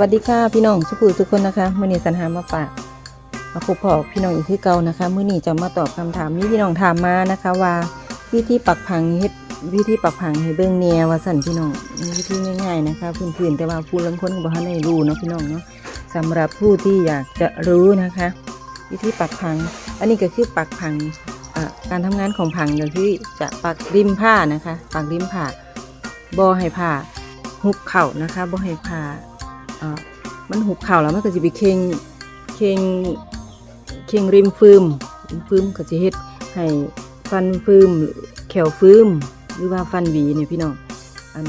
วัสดีค่ะพี่น้องสุภูทุกคนนะคะมื่อนี้สันหามาฝากมาพบพอพี่น้องอีกที่เก่านะคะมื่อนี้จะมาตอบคำถามนี้พี่น้องถามมานะคะว่าวิธีปักผังเฮ็ดวิธีปักผังให้เบิ่งแนวว่าสั่นพี่น้องวิธีง่ายๆนะคะพื้นๆแต่ว่าผู้ลังคนก็บ่ทันได้รู้เนาะพี่น้องเนาะสำหรับผู้ที่อยากจะรู้นะคะ วิธีปักผัง อันนี้ก็คือปักผังการทำงานของผังก็คือจะปักริมผ้านะคะ ปักริมผ้าบ่ให้ผ้าหุบเข่านะคะบ่ให้ผ้า มันหุบเข่าแล้วมันก็จะไปเค็งเค็งเค็งริมฟืมริมฟืมก็จะเฮ็ดให้ฟันฟืมแขวฟืมหรือว่าฟันหวีเนี่ยพี่น้องอัน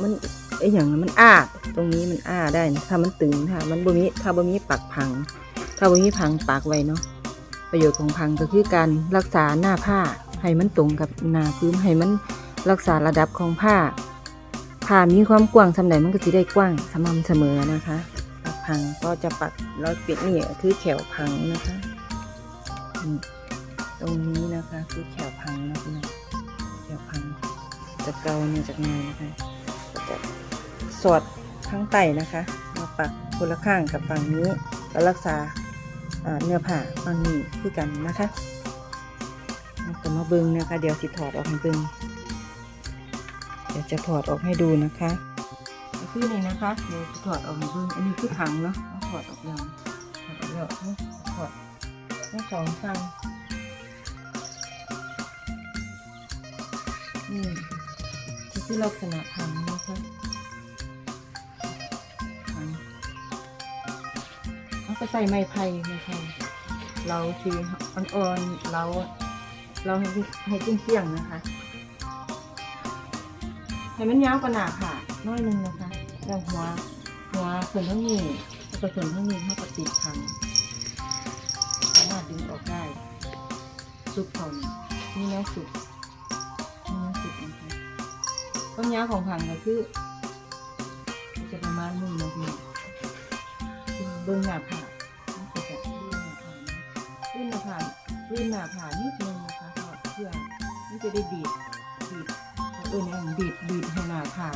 มันไอ้อย่างนั้มันอ้าตรงนี้มันอ้าได้นะถ้ามันตึงถ้ามันบ่มีถ้าบ่มีปักพัง ถ้าบ่มีพังปักไว้เนาะประโยชน์ของพังก็คือการรักษาหน้าผ้าให้มันตรงกับหน้าพื้นให้มันรักษาระดับของผ้า ผ่ามีความกว้างสำไหนมันก็จะได้กว้างสม่ำเสมอนะคะปักพังก็จะปักแล้วปิดนี่คือแขวพังนะคะตรงนี้นะคะคือแขวพังนะพี่น้องแขวพังจะเกาเนี่ยจากในนะคะจะสอดข้างใต้นะคะมาปักคนละข้างกับฝั่งนี้แล้วรักษาเนื้อผ้าฝั่งนี้คือกันนะคะแล้วก็มาเบิ้งนะคะ เดี๋ยวสิถอดออกให้เบิ้ง เดี๋ยวจะถอดออกให้ดูนะคะคือนี่นะคะเดี๋ยวจะถอดออกให้เบิ่งอันนี้คือถังเนาะเอาถอดออกยังถอดออกแล้วเอาถอดทั้งสองฝั่งนี่นี่คือลักษณะถังนะคะถังเอาก็ใส่ไม้ไผ่นะคะเราทีอ่อนๆเราเราให้ให้เกลี้ยงๆนะคะ ให้มันยาวกว่าหนาค่ะน้อยหนึงนะคะแล้วหัวหัวส่วนทั้งนี้แล้วก็ส่วนทั้งนี้เขาก็ติดพังสามารถดึงออกได้สุกเขานี่นะสุกนี่นะสุกนะคะต้นยาวของพังก็คือจะประมาณหนึ่งนาทีเบิ้งหน้าผ่านก็จะลื่นหน้าผ่าลื่นหน้าผาลื่นหน้าผานิดนึงนะคะเพื่อมันจะได้บีบบีบ เออเนี่ยบีบบีบให้หนาผ่า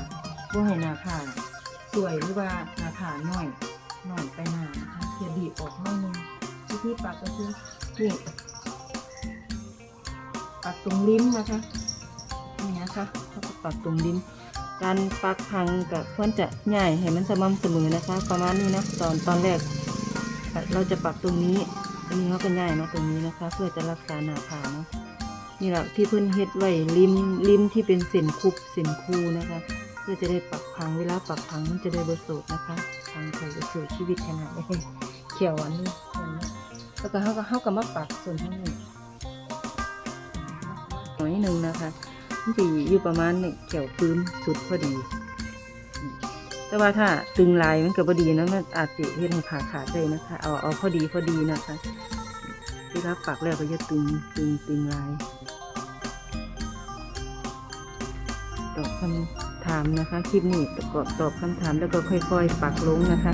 ว่าให้หนาผ่าสวยหรือว่าหนาผ่าหน่อยหน่อยไปหนานะคะเพื่อบีบออกหน่อยนึงวิธีปักก็คือนี่ปักตรงลิ้มนะคะนี่นะคะเขาก็ปักตรงลิ้มการปักพังกับควรจะง่ายให้มันสม่ำเสมอนะคะ ประมาณนี้นะตอนตอนแรกเราจะปักตรงนี้อันนี้เขาก็ง่ายเนาตรงนี้นะคะ เพื่อจะรักษาหนาผ่าเนาะ นี่แหละที่เพิ่นเฮ็ดไว้ริมริมที่เป็นเส้นคุบเส้นคูนะคะเพื่อจะได้ปักพังเวลาปักพังมันจะได้บริสุทธิ์นะคะพังใส่บริสุทธิ์ชีวิตขนาดนี้เขียวอันนี้แล้วก็เฮาก็เฮาก็มาปักส่วนทั้งนี้หน่อยหนึ่งนะคะมันจะอยู่ประมาณนี่เขียวพื้นสุดพอดี แต่ว่าถ้าตึงลายมันก็บ่ดีนะมันอาจจะเฮ็ดให้ขาขาดได้นะคะเอาเอาพอดีพอดีนะคะที่รับปักแล้วก็จะตึงตึงตึงลาย ตอบคำถามนะคะ คลิปนี้ก็ตอบคำถามแล้วก็ค่อยๆ ปักลงนะคะ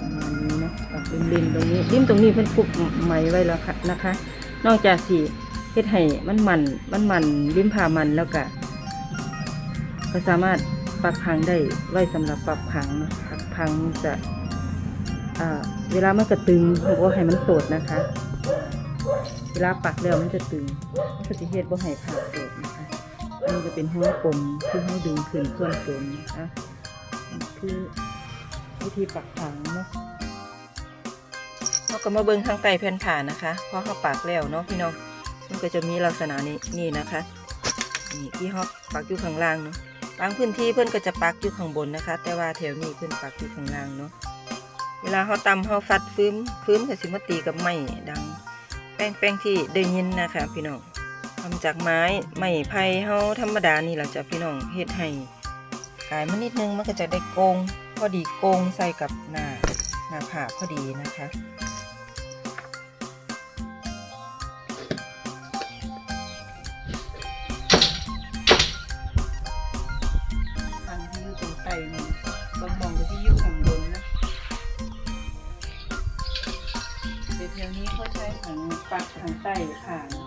ประมาณนี้นะปักริมๆตรงนี้ริมตรงนี้เพิ่นปุกไหมไว้แล้วค่ะนะคะ นอกจากสีเฮ็ดให้มันมันมันมันริมผ่ามันแล้วก็ก็สามารถปักพังได้ไว้สำหรับปักพังนะปักพังจะเวลามันกระตึงเราก็ให้มันโสดนะคะ เวลาปักแล้วมันจะตึงก็จะเฮ็ดบ่ให้ผ่าโสดนะคะ อันนี้จะเป็นหัวกลมคือให้ดึงขึ้นส่วนกินนะคะคือวิธีปักผังเนาะเราก็มาเบิ่งข้างใต้แผ่นผ่านนะคะเพราะเขาปักแล้วเนาะพี่น้องมันก็จะมีลักษณะนี้นี่นะคะนี่ที่เขาปักอยู่ข้างล่างเนาะบางพื้นที่เพื่อนก็จะปักอยู่ข้างบนนะคะ แต่ว่าแถวนี้เพื่อนปักอยู่ข้างล่างเนาะเวลาเขาตำเขาฟัดฟื้มฟื้มกับสิมตีกับไม้ดัง แป้งแป้งที่ได้ยินนะคะพี่น้อง ทำจากไม้ไม้ไผ่เขาธรรมดานี่แหละจ้ะพี่น้องเฮ็ดให้กายมันนิดนึงมันก็จะได้โกง พอดีโกงใส่กับหน้าหน้าผาพอดีนะคะทางที่อยู่ตรงไตนี่บางมองก็ที่อยู่ข้งบนนะเดี๋ยวเที่ยวนี้เขาใช้ถังปักถังใต้ผ่าน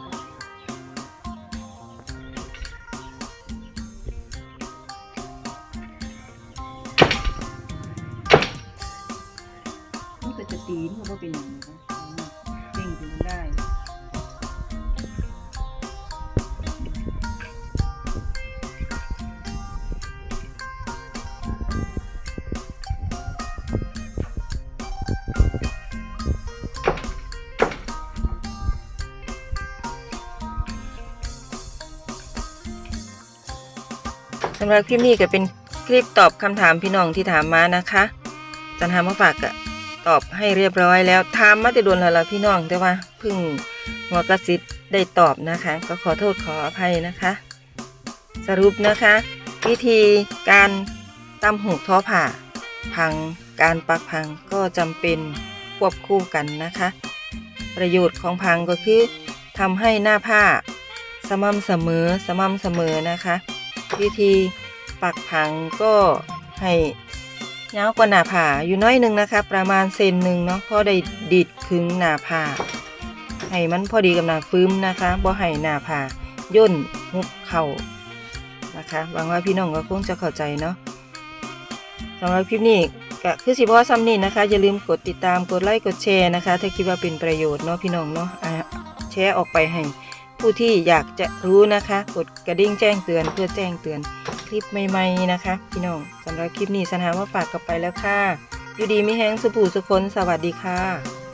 นะคะตีนก็เป็นอย่างนี้นะเพ่งถึงได้สำหรับคลิปนี้ก็เป็นคลิปตอบคำถามพี่น้องที่ถามมานะคะจันทามาฝากก็ ตอบให้เรียบร้อยแล้วถามมาแต่โดนแล้วล่ะพี่น้องแต่ว่าเพิ่งหัวกระซิบได้ตอบนะคะ ก็ขอโทษขออภัยนะคะ สรุปนะคะ วิธีการตำหูท้อผ่า พังการปักพังก็จำเป็นควบคู่กันนะคะ ประโยชน์ของพังก็คือทำให้หน้าผ้า สม่ำเสมอสม่ำเสมอนะคะ วิธีปักผังก็ให้ ยาวกว่าหน้าผาอยู่น้อยหนึ่งนะคะ ประมาณเซนหนึ่งเนาะพอได้ดิดขึงหน้าผาให้มันพอดีกับหน้าฟื้มนะคะบ่ให้หน้าผาย่นหุบเข่านะคะหวังว่าพี่น้องก็คงจะเข้าใจเนาะสำหรับคลิปนี้ก็คือสิบว่าซ้ำนี่นะคะ อย่าลืมกดติดตามกดไลค์กดแชร์นะคะ ถ้าคิดว่าเป็นประโยชน์เนาะพี่น้องเนาะแชร์ออกไปให้ผู้ที่อยากจะรู้นะคะ กดกระดิ่งแจ้งเตือนเพื่อแจ้งเตือน คลิปใหม่ๆนะคะ พี่น้องสำหรับคลิปนี้สันหาว่าฝากกลับไปแล้วค่ะ อยู่ดีไม่แห้งสุผูสุคนสวัสดีค่ะ